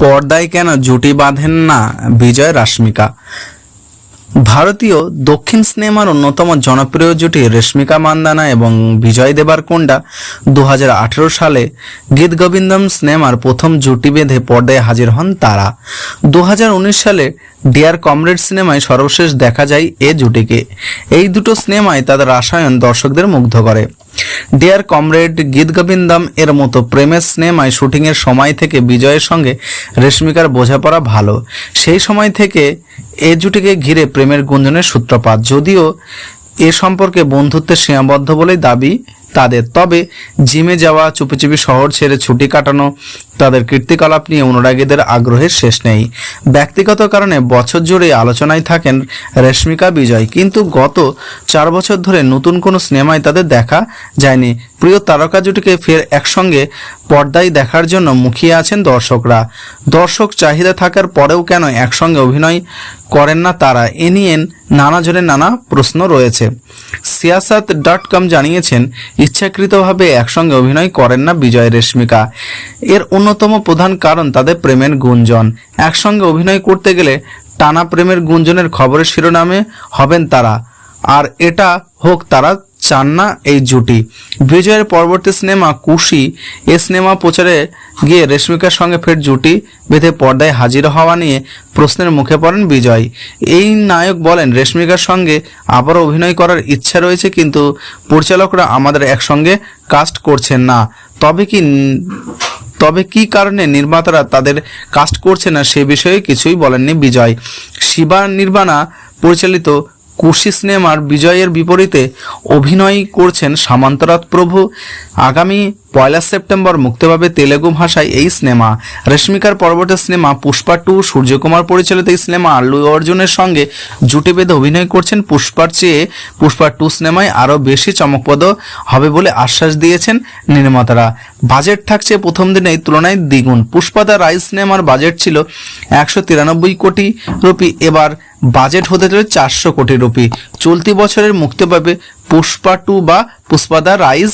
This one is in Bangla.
পর্দায় কেন জুটি বাঁধেন না বিজয় রাশ্মিকা? ভারতীয় দক্ষিণ সিনেমার অন্যতম জনপ্রিয় জুটি রেশমিকা মান্দানা এবং বিজয় দেবারকোন্ডা দু সালে গীত গোবিন্দম সিনেমার প্রথম জুটি বেঁধে পর্দায় হাজির হন তারা। দুহাজার উনিশ সালে ডিয়ার কমরেড সিনেমায় সর্বশেষ দেখা যায় এ জুটিকে। এই দুটো সিনেমায় তাদের রাসায়ন দর্শকদের মুগ্ধ করে। ডিয়ার কমরেড গীত গোবিন্দম এর মতো প্রেমের সিনেমায় শুটিংয়ের সময় থেকে বিজয়ের সঙ্গে রেশমিকার বোঝাপড়া ভালো। সেই সময় থেকে এ জুটিকে ঘিরে প্রেমের গুঞ্জনের সূত্রপাত। যদিও এ সম্পর্কে বন্ধুত্বের সীমাবদ্ধ বলেই দাবি তাদের। তবে জিমে যাওয়া চুপি চুপি শহর ছেড়ে ছুটি কাটানো, তাদের কীর্তিকলাপ নিয়ে অনুরাগীদের আগ্রহের শেষ নেই। ব্যক্তিগত কারণে বছর জুড়ে আলোচনায় থাকেন রেশমিকা বিজয়, কিন্তু গত চার বছর ধরে নতুন কোনো সিনেমায় তাদের দেখা যায়নি। প্রিয় তারকা জুটিকে ফের একসঙ্গে পর্দায় দেখার জন্য মুখিয়ে আছেন দর্শকরা। দর্শক চাহিদা থাকার পরেও কেন একসঙ্গে অভিনয় করেন না তারা, এ নিয়ে নানা জনের নানা প্রশ্ন রয়েছে। সিয়াসাত ডট কম জানিয়েছেন ইচ্ছাকৃতভাবে একসঙ্গে অভিনয় করেন না বিজয় রেশমিকা। এর অন্যতম প্রধান কারণ তাদের প্রেমের গুঞ্জন। একসঙ্গে অভিনয় করতে গেলে টানা প্রেমের গুঞ্জনের খবরের শিরোনামে হবেন তারা। আর এটা হোক তারা চান না এই জুটি। বিজয়ের পরবর্তী সিনেমা কুশি, এ সিনেমা প্রচারে গিয়ে রেশমিকার সঙ্গে ফের জুটি বেঁধে পর্দায় হাজির হওয়া নিয়ে প্রশ্নের মুখে পড়েন বিজয়। এই নায়ক বলেন, রেশমিকার সঙ্গে আবারও অভিনয় করার ইচ্ছা রয়েছে কিন্তু পরিচালকরা আমাদের একসঙ্গে কাস্ট করছেন না। তবে কি তবে কি কারণে নির্মাতারা তাদের কাস্ট করছে না সে বিষয়ে কিছুই বলেননি বিজয়। শিবা নির্বাণা পরিচালিত কুশি সিনেমার বিজয়ের বিপরীতে অভিনয় করছেন সামান্তরাত প্রভু। আগামী পয়লা সেপ্টেম্বর মুক্তি পাবে তেলেগু ভাষায় এই সিনেমা। রেশমিকার পরবর্তী সিনেমা পুষ্পা টু, সূর্যকুমার পরিচালিত এই সিনেমা আল্লু অর্জুনের সঙ্গে জুটি বেঁধে অভিনয় করছেন পুষ্পার চেয়ে। পুষ্পা টু সিনেমায় আরও বেশি চমকপ্রদ হবে বলে আশ্বাস দিয়েছেন নির্মাতারা। বাজেট থাকছে প্রথম দিনেই তুলনায় দ্বিগুণ। পুষ্পা দা সিনেমার বাজেট ছিল একশো তিরানব্বই কোটি রুপি, এবার বাজেট হতে চলে চারশো কোটি রুপি। চলতি বছরের মুক্তি পাবে পুষ্পা টু বা পুষ্পা দা রাইস